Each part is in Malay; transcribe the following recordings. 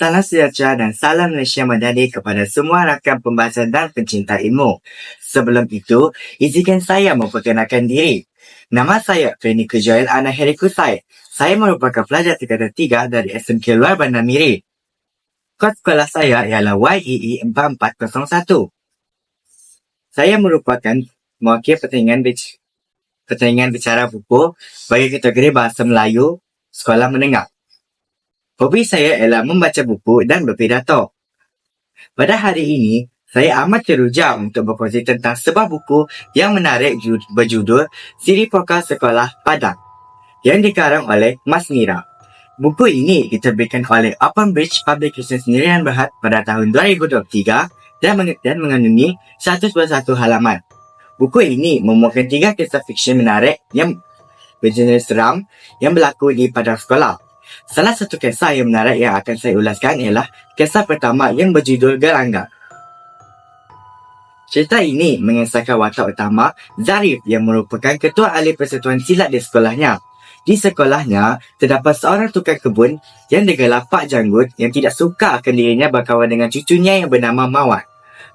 Salam sejahtera dan salam Malaysia Madani kepada semua rakan pembahasan dan pencinta ilmu. Sebelum itu, izinkan saya memperkenalkan diri. Nama saya Feni Kujoel Ana Heri Kusai. Saya merupakan pelajar tingkatan 3 dari SMK Luar Bandar Miri. Kod sekolah saya ialah E YEE 4401. Saya merupakan mewakil pertandingan bic- pertandingan bicara buku bagi kategori Bahasa Melayu Sekolah Menengah. Hobi saya ialah membaca buku dan berpidato. Pada hari ini, saya amat teruja untuk berkongsi tentang sebuah buku yang menarik ju- berjudul Siri Poka Sekolah Padang yang dikarang oleh Mas Mira. Buku ini diterbitkan oleh Open Bridge Publication Sendirian Berhad pada tahun 2023 dan, meng- dan mengandungi 121 halaman. Buku ini memuatkan tiga kisah fiksyen menarik yang berjenis seram yang berlaku di padang sekolah. Salah satu kisah yang menarik yang akan saya ulaskan ialah kisah pertama yang berjudul Gerangga. Cerita ini mengisahkan watak utama Zarif yang merupakan ketua ahli persatuan silat di sekolahnya. Di sekolahnya, terdapat seorang tukang kebun yang digelar Pak Janggut yang tidak suka akan dirinya berkawan dengan cucunya yang bernama Mawar.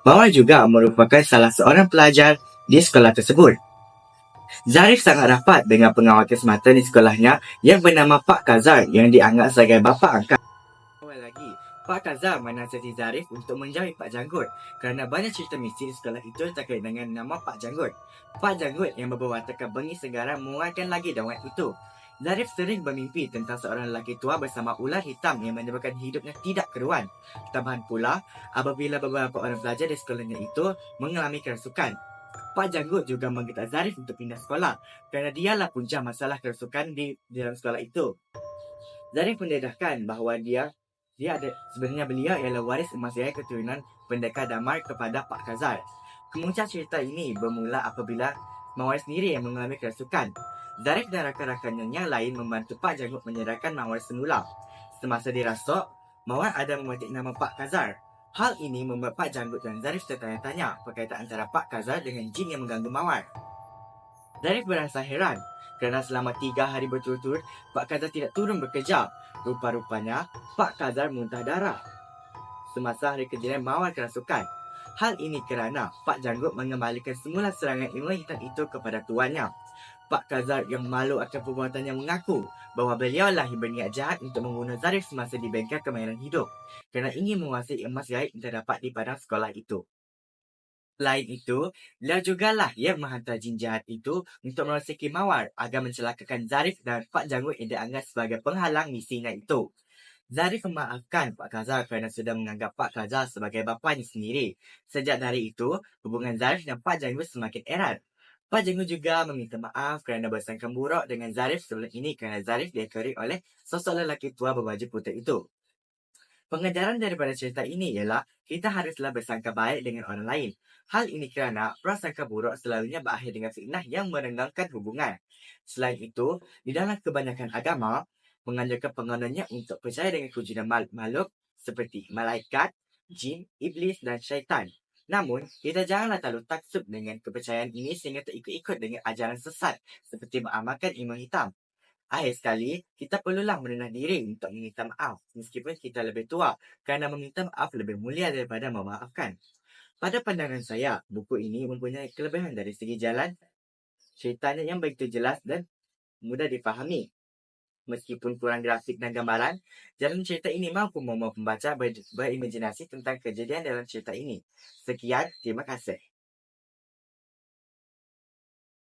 Mawar juga merupakan salah seorang pelajar di sekolah tersebut. Zarif sangat rapat dengan pengawal kesempatan di sekolahnya yang bernama Pak Kazar yang dianggap sebagai bapa angkat. Awal lagi, Pak Kazar menasihati Zarif untuk menjauhi Pak Janggut kerana banyak cerita misteri di sekolah itu terkait dengan nama Pak Janggut. Pak Janggut yang berwawakan bengi segara mengeluarkan lagi dawat itu. Zarif sering bermimpi tentang seorang lelaki tua bersama ular hitam yang menyebabkan hidupnya tidak keruan. Tambahan pula, apabila beberapa orang pelajar di sekolahnya itu mengalami kerasukan, Pak Janggut juga menggetar Zarif untuk pindah sekolah kerana dialah punca masalah kerasukan di dalam sekolah itu. Zarif mendedahkan bahawa dia dia ada sebenarnya beliau ialah waris emas keturunan pendekar damar kepada Pak Kazar. Kemuncak cerita ini bermula apabila Mawar sendiri yang mengalami kerasukan. Zarif dan rakan-rakannya yang lain membantu Pak Janggut menyerahkan Mawar semula. Semasa dirasuk, Mawar ada memetik nama Pak Kazar. Hal ini membuat Pak Janggut dan Zarif tertanya-tanya perkaitan antara Pak Kazar dengan jin yang mengganggu Mawar. Zarif berasa heran kerana selama tiga hari berturut-turut Pak Kazar tidak turun bekerja. Rupa-rupanya Pak Kazar muntah darah. Semasa hari kejadian Mawar kerasukan. Hal ini kerana Pak Janggut mengembalikan semula serangan ilmu hitam itu kepada tuannya. Pak Kazar yang malu akan perbuatannya mengaku bahawa beliau lah yang berniat jahat untuk membunuh Zarif semasa di bengkel kemahiran hidup kerana ingin menguasai emas gaib yang terdapat di padang sekolah itu. Selain itu, beliau jugalah yang menghantar jin jahat itu untuk merosaki Mawar agar mencelakakan Zarif dan Pak Janggut yang dianggap sebagai penghalang misinya itu. Zarif memaafkan Pak Kazar kerana sudah menganggap Pak Kazar sebagai bapanya sendiri. Sejak dari itu, hubungan Zarif dan Pak Janggut semakin erat. Pak Janggut juga meminta maaf kerana bersangka buruk dengan Zarif sebelum ini kerana Zarif diekori oleh sosok lelaki tua berbaju putih itu. Pengejaran daripada cerita ini ialah kita haruslah bersangka baik dengan orang lain. Hal ini kerana prasangka buruk selalunya berakhir dengan fitnah yang merenggangkan hubungan. Selain itu, di dalam kebanyakan agama, menganjurkan pengguna untuk percaya dengan kewujudan mal- makhluk seperti malaikat, jin, iblis dan syaitan. Namun, kita janganlah terlalu taksub dengan kepercayaan ini sehingga terikut-ikut dengan ajaran sesat seperti beramalkan ilmu hitam. Akhir sekali, kita perlulah merendah diri untuk meminta maaf meskipun kita lebih tua kerana meminta maaf lebih mulia daripada memaafkan. Pada pandangan saya, buku ini mempunyai kelebihan dari segi jalan ceritanya yang begitu jelas dan mudah dipahami. Meskipun kurang grafik dan gambaran, jalan cerita ini mampu membawa pembaca ber- berimajinasi tentang kejadian dalam cerita ini. Sekian, terima kasih.